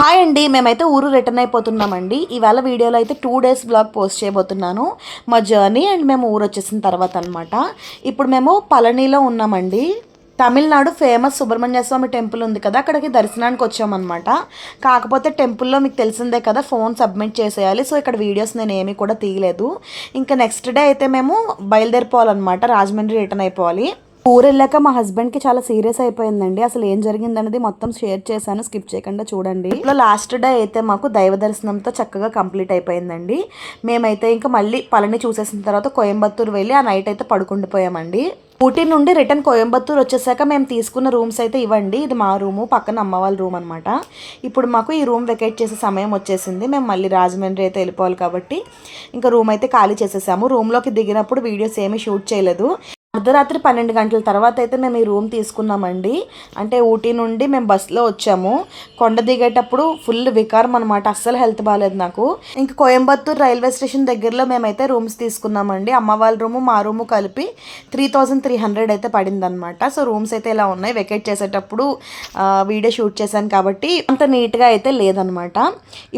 Hi అండి మేమైతే ఊరు రిటర్న్ అయిపోతున్నామండి. ఇవాళ వీడియోలో అయితే టూ డేస్ బ్లాగ్ పోస్ట్ చేయబోతున్నాను. మా జర్నీ అండ్ మేము ఊరు వచ్చేసిన తర్వాత అనమాట ఇప్పుడు మేము పళనిలో ఉన్నామండి. తమిళనాడు ఫేమస్ సుబ్రహ్మణ్య స్వామి టెంపుల్ ఉంది కదా అక్కడికి దర్శనానికి వచ్చామన్నమాట. కాకపోతే టెంపుల్లో మీకు తెలిసిందే కదా ఫోన్ సబ్మిట్ చేసేయాలి. సో ఇక్కడ వీడియోస్ నేను ఏమీ కూడా తీయలేదు. ఇంకా నెక్స్ట్ డే అయితే మేము బయలుదేరిపోవాలన్నమాట. రాజమండ్రి రిటర్న్ అయిపోవాలి. ఊరు వెళ్ళాక మా హస్బెండ్కి చాలా సీరియస్ అయిపోయిందండి. అసలు ఏం జరిగిందనేది మొత్తం షేర్ చేశాను. స్కిప్ చేయకుండా చూడండి. ఇప్పుడు లాస్ట్ డే అయితే మాకు దైవ దర్శనంతో చక్కగా కంప్లీట్ అయిపోయిందండి. మేమైతే ఇంకా మళ్ళీ పళని చూసేసిన తర్వాత కోయంబత్తూరు వెళ్ళి ఆ నైట్ అయితే పడుకుండిపోయామండి ఊటీ నుండి రిటర్న్ కోయంబత్తూరు వచ్చేసాక మేము తీసుకున్న రూమ్స్ అయితే ఇవ్వండి. ఇది మా రూము పక్కన అమ్మ వాళ్ళ రూమ్ అనమాట ఇప్పుడు మాకు ఈ రూమ్ వెకేట్ చేసే సమయం వచ్చేసింది. మేము మళ్ళీ రాజమండ్రి అయితే వెళ్ళిపోవాలి కాబట్టి ఇంకా రూమ్ అయితే ఖాళీ చేసేసాము. రూమ్లోకి దిగినప్పుడు వీడియోస్ ఏమీ షూట్ చేయలేదు. అర్ధరాత్రి పన్నెండు గంటల తర్వాత అయితే మేము ఈ రూమ్ తీసుకున్నామండి. అంటే ఊటీ నుండి మేము బస్సులో వచ్చాము. కొండ దిగేటప్పుడు ఫుల్ వికారం అనమాట అస్సలు హెల్త్ బాగాలేదు నాకు. ఇంకా కోయంబత్తూర్ రైల్వే స్టేషన్ దగ్గరలో మేమైతే రూమ్స్ తీసుకున్నామండి. అమ్మ వాళ్ళ రూము మా రూము కలిపి త్రీ థౌజండ్ త్రీ హండ్రెడ్ అయితే పడింది అనమాట సో రూమ్స్ అయితే ఇలా ఉన్నాయి. వెకేట్ చేసేటప్పుడు వీడియో షూట్ చేశాను కాబట్టి అంత నీట్గా అయితే లేదనమాట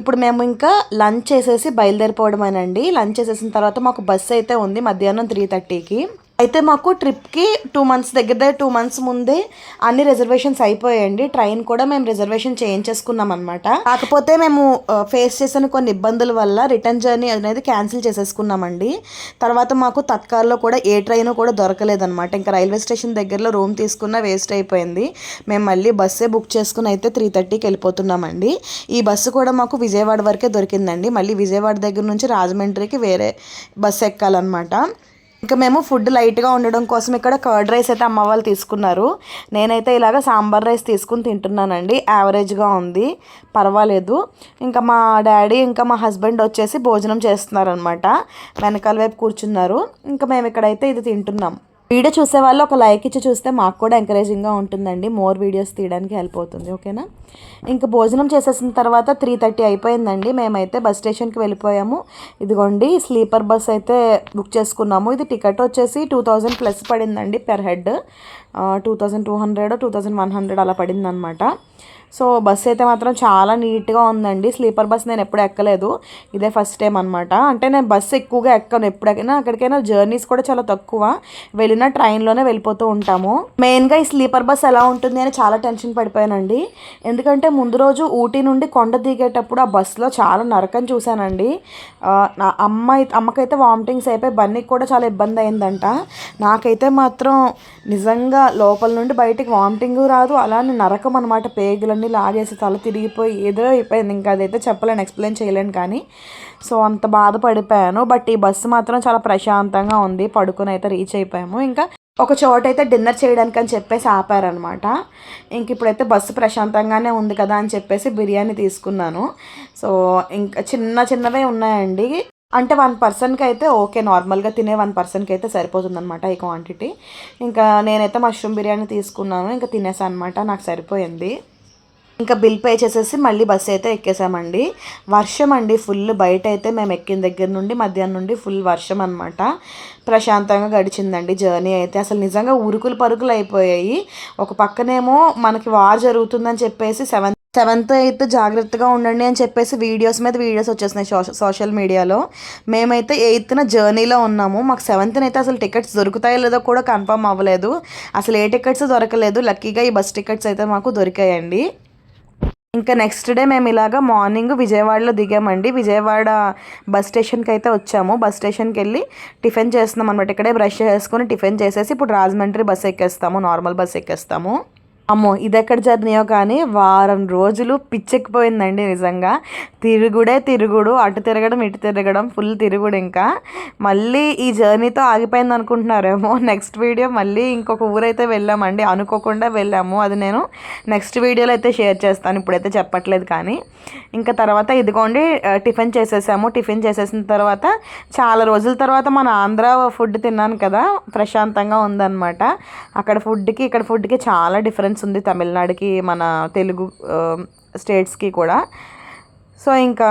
ఇప్పుడు మేము ఇంకా లంచ్ చేసేసి బయలుదేరిపోవడమేనండి. లంచ్ చేసేసిన తర్వాత మాకు బస్సు అయితే ఉంది మధ్యాహ్నం త్రీ థర్టీకి. అయితే మాకు ట్రిప్కి టూ మంత్స్ దగ్గర దగ్గర టూ మంత్స్ ముందే అన్ని రిజర్వేషన్స్ అయిపోయాయండి. ట్రైన్ కూడా మేము రిజర్వేషన్ చేయించేసుకున్నాం అనమాట కాకపోతే మేము ఫేస్ చేసిన కొన్ని ఇబ్బందుల వల్ల రిటర్న్ జర్నీ అనేది క్యాన్సిల్ చేసేసుకున్నామండి. తర్వాత మాకు తత్కాల్లో కూడా ఏ ట్రైన్ కూడా దొరకలేదన్నమాట. ఇంకా రైల్వే స్టేషన్ దగ్గరలో రూమ్ తీసుకున్న వేస్ట్ అయిపోయింది. మేము మళ్ళీ బస్సే బుక్ చేసుకుని అయితే త్రీ థర్టీకి వెళ్ళిపోతున్నామండి. ఈ బస్సు కూడా మాకు విజయవాడ వరకే దొరికిందండి. మళ్ళీ విజయవాడ దగ్గర నుంచి రాజమండ్రికి వేరే బస్సు ఎక్కాలన్నమాట. ఇంకా మేము ఫుడ్ లైట్గా ఉండడం కోసం ఇక్కడ కర్డ్ రైస్ అయితే అమ్మ వాళ్ళు తీసుకున్నారు. నేనైతే ఇలాగ సాంబార్ రైస్ తీసుకుని తింటున్నానండి. యావరేజ్గా ఉంది. పర్వాలేదు. ఇంకా మా డాడీ ఇంకా మా హస్బెండ్ వచ్చేసి భోజనం చేస్తున్నారనమాట వెనకాల వైపు కూర్చున్నారు. ఇంకా మేము ఇక్కడైతే ఇది తింటున్నాం. వీడియో చూసే వాళ్ళు ఒక లైక్ ఇచ్చి చూస్తే మాకు కూడా ఎంకరేజింగ్గా ఉంటుందండి. మోర్ వీడియోస్ తీయడానికి హెల్ప్ అవుతుంది ఓకేనా ఇంకా భోజనం చేసేసిన తర్వాత త్రీ థర్టీ అయిపోయిందండి. మేమైతే బస్ స్టేషన్కి వెళ్ళిపోయాము. ఇదిగోండి స్లీపర్ బస్ అయితే బుక్ చేసుకున్నాము. ఇది టికెట్ వచ్చేసి టూ థౌజండ్ ప్లస్ పడిందండి per head two thousand two hundred two thousand one hundred అలా పడింది అనమాట సో బస్ అయితే మాత్రం చాలా నీట్గా ఉందండి. స్లీపర్ బస్ నేను ఎప్పుడు ఎక్కలేదు. ఇదే ఫస్ట్ టైం అనమాట అంటే నేను బస్సు ఎక్కువగా ఎక్కను. ఎప్పుడైనా అక్కడికైనా జర్నీస్ కూడా చాలా తక్కువ. వెళ్ళిన ట్రైన్లోనే వెళ్ళిపోతూ ఉంటాము. మెయిన్గా ఈ స్లీపర్ బస్ ఎలా ఉంటుంది అని చాలా టెన్షన్ పడిపోయానండి. ఎందుకంటే ముందు రోజు ఊటీ నుండి కొండ దిగేటప్పుడు ఆ బస్సులో చాలా నరకం చూశానండి. నా అమ్మాయి అమ్మకైతే వామిటింగ్స్ అయిపోయి బన్నీకి కూడా చాలా ఇబ్బంది అయిందంట. నాకైతే మాత్రం నిజంగా లోపల నుండి బయటికి వామిటింగ్ రాదు అలానే నరకం అనమాట పేగులన్నీ లాగేసి తల తిరిగిపోయి ఏదో అయిపోయింది. ఇంకా అదైతే చెప్పలేను ఎక్స్ప్లెయిన్ చేయలేను కానీ. సో అంత బాధపడిపోయాను. బట్ ఈ బస్సు మాత్రం చాలా ప్రశాంతంగా ఉంది. పడుకుని అయితే రీచ్ అయిపోయాము. ఇంకా ఒక చోట అయితే డిన్నర్ చేయడానికి అని చెప్పేసి ఆపారనమాట. ఇంక ఇప్పుడైతే బస్సు ప్రశాంతంగానే ఉంది కదా అని చెప్పేసి బిర్యానీ తీసుకున్నాను. సో ఇంకా చిన్న చిన్నవే ఉన్నాయండి. అంటే వన్ పర్సన్కి అయితే ఓకే నార్మల్గా తినే వన్ పర్సన్కి అయితే సరిపోతుందనమాట ఈ క్వాంటిటీ. ఇంకా నేనైతే మష్రూమ్ బిర్యానీ తీసుకున్నాను ఇంకా తినేసాను అనమాట నాకు సరిపోయింది. ఇంకా బిల్ పే చేసేసి మళ్ళీ బస్సు అయితే ఎక్కేసామండి. వర్షం అండి ఫుల్ బయట అయితే మేము ఎక్కిన దగ్గర నుండి మధ్యాహ్నం నుండి ఫుల్ వర్షం అనమాట ప్రశాంతంగా గడిచిందండి జర్నీ అయితే. అసలు నిజంగా ఉరుకులు పరుకులు అయిపోయాయి. ఒక పక్కనేమో మనకి వార్ జరుగుతుందని చెప్పేసి సెవెంత్ సెవెంత్ ఎయిత్ జాగ్రత్తగా ఉండండి అని చెప్పేసి వీడియోస్ మీద వీడియోస్ వచ్చేసినాయి సోష- సోషల్ మీడియాలో. మేమైతే ఎయిత్న జర్నీలో ఉన్నాము. మాకు సెవెంత్న అయితే అసలు టికెట్స్ దొరుకుతాయో లేదో కూడా కన్ఫర్మ్ అవ్వలేదు. అసలు ఏ టికెట్స్ దొరకలేదు. లక్కీగా ఈ బస్ టికెట్స్ అయితే మాకు దొరికాయండి. ఇంకా నెక్స్ట్ డే మేము ఇలాగా మార్నింగ్ విజయవాడలో దిగామండి. విజయవాడ బస్ స్టేషన్కి అయితే వచ్చాము. బస్ స్టేషన్కి వెళ్ళి టిఫిన్ చేస్తున్నాం అనమాట ఇక్కడే బ్రష్ చేసుకొని టిఫిన్ చేసేసి ఇప్పుడు రాజమండ్రి బస్ ఎక్కేస్తాము. నార్మల్ బస్ ఎక్కేస్తాము. అమ్మో ఇది ఎక్కడ జర్నీయో కానీ వారం రోజులు పిచ్చెక్కిపోయిందండి నిజంగా. తిరుగుడే తిరుగుడు అటు తిరగడం ఇటు తిరగడం ఫుల్ తిరుగుడు ఇంకా. మళ్ళీ ఈ జర్నీతో ఆగిపోయింది అనుకుంటున్నారేమో. నెక్స్ట్ వీడియో మళ్ళీ ఇంకొక ఊరైతే వెళ్ళామండి. అనుకోకుండా వెళ్ళాము. అది నేను నెక్స్ట్ వీడియోలో అయితే షేర్ చేస్తాను. ఇప్పుడైతే చెప్పట్లేదు కానీ. ఇంకా తర్వాత ఇదిగోండి టిఫిన్ చేసేసాము. టిఫిన్ చేసేసిన తర్వాత చాలా రోజుల తర్వాత మన ఆంధ్ర ఫుడ్ తిన్నాను కదా. ప్రశాంతంగా ఉందన్నమాట. అక్కడ ఫుడ్కి ఇక్కడ ఫుడ్కి చాలా డిఫరెన్స్ ఉంది తమిళనాడుకి మన తెలుగు స్టేట్స్కి కూడా. సో ఇంకా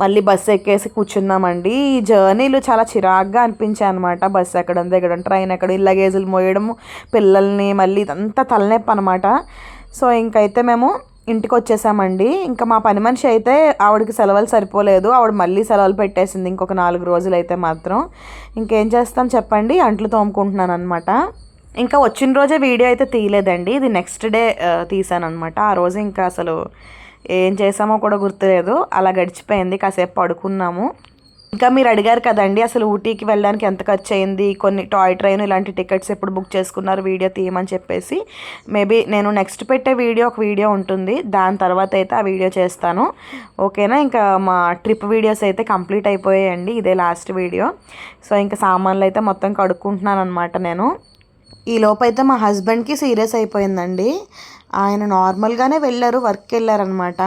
మళ్ళీ బస్సు ఎక్కేసి కూర్చున్నామండి. ఈ జర్నీలు చాలా చిరాగ్గా అనిపించాయి అనమాట బస్సు ఎక్కడం దిగడం ట్రైన్ ఎక్కడ లగేజీలు మోయడము పిల్లల్ని మళ్ళీ ఇదంతా తలనొప్పి అనమాట సో ఇంకైతే మేము ఇంటికి వచ్చేసామండి. ఇంకా మా పని మనిషి అయితే ఆవిడకి సెలవులు సరిపోలేదు. ఆవిడ మళ్ళీ సెలవులు పెట్టేసింది ఇంకొక నాలుగు రోజులు అయితే మాత్రం. ఇంకేం చేస్తాం చెప్పండి? అంట్లు తోముకుంటున్నాను అనమాట ఇంకా వచ్చిన రోజే వీడియో అయితే తీయలేదండి. ఇది నెక్స్ట్ డే తీసాను అనమాట ఆ రోజు ఇంకా అసలు ఏం చేసామో కూడా గుర్తులేదు. అలా గడిచిపోయింది. కాసేపు పడుకున్నాము. ఇంకా మీరు అడిగారు కదండి అసలు ఊటీకి వెళ్ళడానికి ఎంత ఖర్చు అయింది కొన్ని టాయ్ ట్రైన్ ఇలాంటి టికెట్స్ ఎప్పుడు బుక్ చేసుకున్నారు? వీడియో తీయమని చెప్పేసి. మేబీ నేను నెక్స్ట్ పెట్టే వీడియో ఒక వీడియో ఉంటుంది. దాని తర్వాత అయితే ఆ వీడియో చేస్తాను. ఓకేనా? ఇంకా మా ట్రిప్ వీడియోస్ అయితే కంప్లీట్ అయిపోయాయండి. ఇదే లాస్ట్ వీడియో సో ఇంకా సామాన్లు అయితే మొత్తం కడుక్కుంటున్నాను అనమాట నేను. ఈ లోపైతే మా హస్బెండ్కి సీరియస్ అయిపోయిందండి. ఆయన నార్మల్గానే వెళ్ళారు వర్క్కి వెళ్ళారనమాట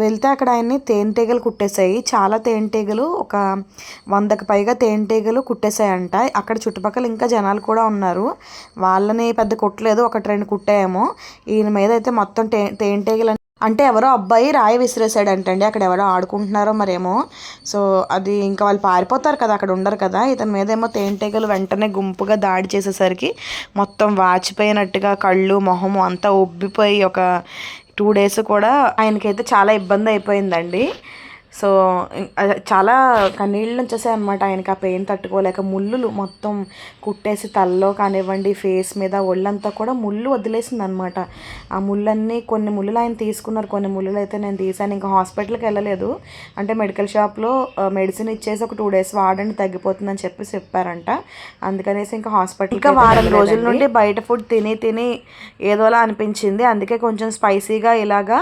వెళ్తే అక్కడ ఆయన్ని తేనెటీగలు కుట్టేశాయి. చాలా తేనెటీగలు ఒక వందకు పైగా తేనెటీగలు కుట్టేశాయంట. అక్కడ చుట్టుపక్కల ఇంకా జనాలు కూడా ఉన్నారు. వాళ్ళని పెద్ద కుట్టలేదు ఒకటి రెండు కుట్టాయేమో ఈయన మీద అయితే మొత్తం తే తేనెటీగలు అంటే ఎవరో అబ్బాయి రాయి విసిరేసాడంటండి అక్కడ ఎవరో ఆడుకుంటున్నారో మరేమో. సో అది ఇంకా వాళ్ళు పారిపోతారు కదా అక్కడ ఉండరు కదా. ఇతని మీద ఏమో తేనెటీగలు వెంటనే గుంపుగా దాడి చేసేసరికి మొత్తం వాచిపోయినట్టుగా కళ్ళు మొహము అంతా ఉబ్బిపోయి ఒక టూ డేస్ కూడా ఆయనకైతే చాలా ఇబ్బంది అయిపోయిందండి. సో చాలా కన్నీళ్ళు వచ్చేసాయి అనమాట ఆయనకి ఆ పెయిన్ తట్టుకోలేక ముళ్ళులు మొత్తం కుట్టేసి తలలో కానివ్వండి ఫేస్ మీద ఒళ్ళంతా కూడా ముళ్ళు వదిలేసింది అనమాట ఆ ముళ్ళన్నీ కొన్ని ముళ్ళులు ఆయన తీసుకున్నారు. కొన్ని ముళ్ళులు అయితే నేను తీసాను ఇంకా హాస్పిటల్కి వెళ్ళలేదు. అంటే మెడికల్ షాప్లో మెడిసిన్ ఇచ్చేసి ఒక టూ డేస్ వాడండి తగ్గిపోతుందని చెప్పి చెప్పారంట. అందుకనేసి ఇంకా హాస్పిటల్ ఇంకా వారం రోజుల నుండి బయట ఫుడ్ తిని తిని ఏదోలా అనిపించింది. అందుకే కొంచెం స్పైసీగా ఇలాగా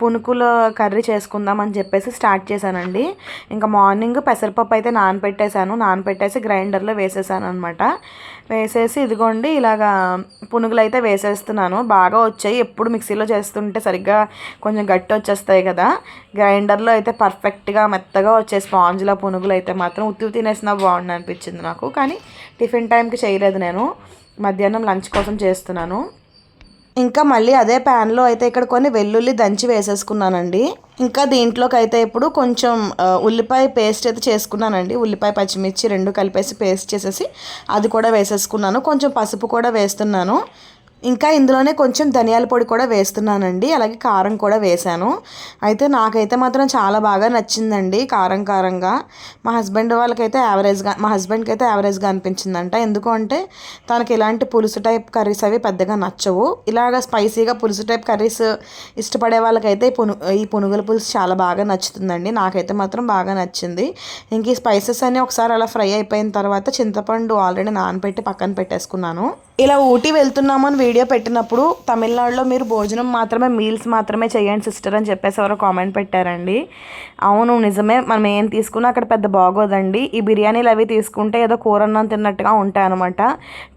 పునుకుల కర్రీ చేసుకుందాం అని చెప్పేసి చేసి స్టార్ట్ చేశానండి. ఇంకా మార్నింగ్ పెసరపప్పు అయితే నానపెట్టేశాను. నానపెట్టేసి గ్రైండర్లో వేసేసాను అనమాట వేసేసి ఇదిగోండి ఇలాగా పునుగులు అయితే వేసేస్తున్నాను. బాగా వచ్చాయి. ఎప్పుడు మిక్సీలో చేస్తుంటే సరిగ్గా కొంచెం గట్టి వచ్చేస్తాయి కదా. గ్రైండర్లో అయితే పర్ఫెక్ట్గా మెత్తగా వచ్చే స్పాంజ్లో పునుగులు అయితే మాత్రం ఉత్తి తినేసినా బాగుంది అనిపించింది నాకు. కానీ టిఫిన్ టైంకి చేయలేదు నేను. మధ్యాహ్నం లంచ్ కోసం చేస్తున్నాను. ఇంకా మళ్ళీ అదే ప్యాన్లో అయితే ఇక్కడ కొన్ని వెల్లుల్లి దంచి వేసేసుకున్నానండి. ఇంకా దీంట్లోకి అయితే ఇప్పుడు కొంచెం ఉల్లిపాయ పేస్ట్ అయితే చేసుకున్నానండి. ఉల్లిపాయ పచ్చిమిర్చి రెండు కలిపేసి పేస్ట్ చేసేసి అది కూడా వేసేసుకున్నాను. కొంచెం పసుపు కూడా వేస్తున్నాను. ఇంకా ఇందులోనే కొంచెం ధనియాల పొడి కూడా వేస్తున్నానండి అలాగే కారం కూడా వేశాను. అయితే నాకైతే మాత్రం చాలా బాగా నచ్చిందండి కారం కారంగా. మా హస్బెండ్ వాళ్ళకైతే యావరేజ్గా మా హస్బెండ్కి అయితే యావరేజ్గా అనిపించిందంట. ఎందుకు అంటే తనకి ఇలాంటి పులుసు టైప్ కర్రీస్ అవి పెద్దగా నచ్చవు. ఇలాగ స్పైసీగా పులుసు టైప్ కర్రీస్ ఇష్టపడే వాళ్ళకైతే పును ఈ పునుగుల పులుసు చాలా బాగా నచ్చుతుందండి. నాకైతే మాత్రం బాగా నచ్చింది. ఇంక ఈ స్పైసెస్ అన్నీ ఒకసారి అలా ఫ్రై అయిపోయిన తర్వాత చింతపండు ఆల్రెడీ నానబెట్టి పక్కన పెట్టేసుకున్నాను. ఇలా ఊటీ వెళ్తున్నామని వీడియో పెట్టినప్పుడు తమిళనాడులో మీరు భోజనం మాత్రమే మీల్స్ మాత్రమే చేయండి సిస్టర్ అని చెప్పేసి ఎవరో కామెంట్ పెట్టారండి. అవును నిజమే. మనం ఏం తీసుకున్నా అక్కడ పెద్ద బాగోదండి. ఈ బిర్యానీలు అవి తీసుకుంటే ఏదో కూర అన్నం తిన్నట్టుగా ఉంటాయి అనమాట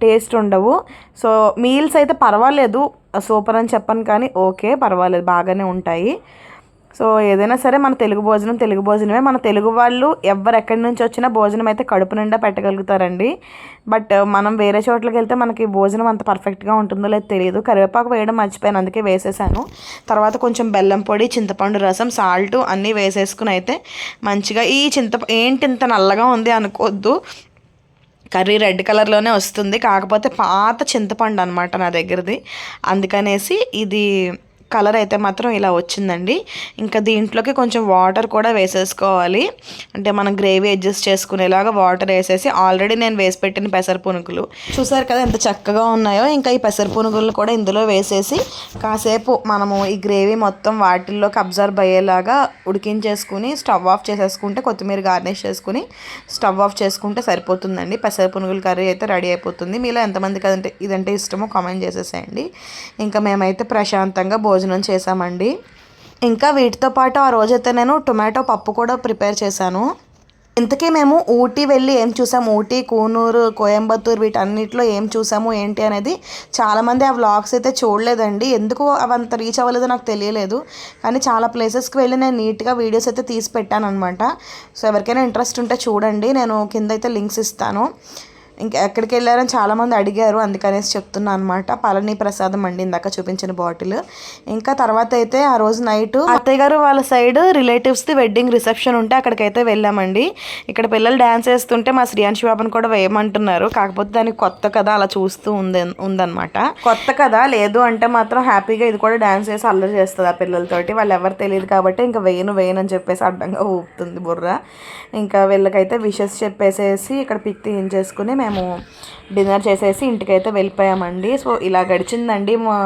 టేస్ట్ ఉండవు. సో మీల్స్ అయితే పర్వాలేదు. సూపర్ అని చెప్పను కానీ ఓకే పర్వాలేదు. బాగానే ఉంటాయి. సో ఏదైనా సరే మన తెలుగు భోజనం తెలుగు భోజనమే. మన తెలుగు వాళ్ళు ఎవరెక్కడి నుంచి వచ్చినా భోజనం అయితే కడుపు నిండా పెట్టగలుగుతారండి. బట్ మనం వేరే చోట్లకి వెళ్తే మనకి భోజనం అంత పర్ఫెక్ట్గా ఉంటుందో లేదో తెలియదు. కరివేపాకు వేయడం మర్చిపోయాను అందుకే వేసేసాను. తర్వాత కొంచెం బెల్లం పొడి చింతపండు రసం సాల్ట్ అన్నీ వేసేసుకుని అయితే మంచిగా ఈ చింత ఏంటి ఇంత నల్లగా ఉంది అనుకోవద్దు కర్రీ రెడ్ కలర్లోనే వస్తుంది. కాకపోతే పాత చింతపండు అనమాట నా దగ్గరది. అందుకనేసి ఇది కలర్ అయితే మాత్రం ఇలా వచ్చిందండి. ఇంకా దీంట్లోకి కొంచెం వాటర్ కూడా వేసేసుకోవాలి. అంటే మనం గ్రేవీ అడ్జస్ట్ చేసుకునేలాగా వాటర్ వేసేసి ఆల్రెడీ నేను వేసి పెట్టిన పెసర పునుగులు చూసారు కదా ఎంత చక్కగా ఉన్నాయో? ఇంకా ఈ పెసర పునుగులు కూడా ఇందులో వేసేసి కాసేపు మనము ఈ గ్రేవీ మొత్తం వాటిల్లోకి అబ్జర్వ్ అయ్యేలాగా ఉడికించేసుకుని స్టవ్ ఆఫ్ చేసేసుకుంటే కొత్తిమీర గార్నిష్ చేసుకుని స్టవ్ ఆఫ్ చేసుకుంటే సరిపోతుందండి. పెసర పునుగుల కర్రీ అయితే రెడీ అయిపోతుంది. మీలో ఎంతమందికి అదంటే ఇదంటే ఇష్టమో కామెంట్ చేసేసేయండి. ఇంకా మేమైతే ప్రశాంతంగా భోజనం భోజనం చేశామండి. ఇంకా వీటితో పాటు ఆ రోజైతే నేను టొమాటో పప్పు కూడా ప్రిపేర్ చేశాను. ఇంతకీ మేము ఊటీ వెళ్ళి ఏం చూసాము ఊటీ కూనూరు కోయంబత్తూరు వీటన్నిటిలో ఏం చూసాము? ఏంటి అనేది చాలామంది ఆ వ్లాగ్స్ అయితే చూడలేదండి. ఎందుకు అవంత రీచ్ అవ్వలేదో నాకు తెలియలేదు. కానీ చాలా ప్లేసెస్కి వెళ్ళి నేను నీట్గా వీడియోస్ అయితే తీసి పెట్టాను అనమాట సో ఎవరికైనా ఇంట్రెస్ట్ ఉంటే చూడండి. నేను కింద అయితే లింక్స్ ఇస్తాను. ఇంకా ఎక్కడికి వెళ్ళారని చాలామంది అడిగారు అందుకనేసి చెప్తున్నా అనమాట పళని ప్రసాదం అండి ఇందాక చూపించిన బాటిల్. ఇంకా తర్వాత అయితే ఆ రోజు నైట్ అత్తయ్య గారు వాళ్ళ సైడ్ రిలేటివ్స్ది వెడ్డింగ్ రిసెప్షన్ ఉంటే అక్కడికైతే వెళ్ళామండి. ఇక్కడ పిల్లలు డ్యాన్స్ వేస్తుంటే మా శ్రీయాంశి బాబుని కూడా వేయమంటున్నారు. కాకపోతే దానికి కొత్త కదా అలా చూస్తూ ఉంది ఉందన్నమాట. కొత్త కదా లేదు అంటే మాత్రం హ్యాపీగా ఇది కూడా డ్యాన్స్ వేసి అల్లరి చేస్తుంది ఆ పిల్లలతోటి. వాళ్ళు ఎవరు తెలియదు కాబట్టి ఇంకా వేయను వేయను అని చెప్పేసి అడ్డంగా ఊపుతుంది బుర్ర. ఇంకా వీళ్ళకైతే విషెస్ చెప్పేసేసి ఇక్కడ పిక్ తీయించేసుకుని మేము మేము డిన్నర్ చేసేసి ఇంటికైతే వెళ్ళిపోయామండి. సో ఇలా గడిచిందండి మా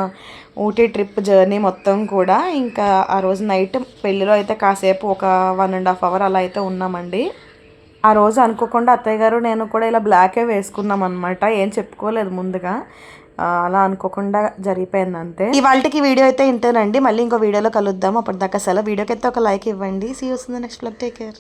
ఊటీ ట్రిప్ జర్నీ మొత్తం కూడా. ఇంకా ఆ రోజు నైట్ పెళ్ళిలో అయితే కాసేపు ఒక వన్ అండ్ హాఫ్ అవర్ అలా అయితే ఉన్నామండి. ఆ రోజు అనుకోకుండా అత్తయ్య గారు నేను కూడా ఇలా బ్లాకే వేసుకున్నాం అనమాట ఏం చెప్పుకోలేదు ముందుగా. అలా అనుకోకుండా జరిగిపోయింది అంతే. ఇవాళకి వీడియో అయితే ఇంతేనండి. మళ్ళీ ఇంకో వీడియోలో కలుద్దాం. అప్పటిదాకా సెలవు. వీడియోకి అయితే ఒక లైక్ ఇవ్వండి. సీ వస్తుంది నెక్స్ట్ బ్లాగ్ టేక్ కేర్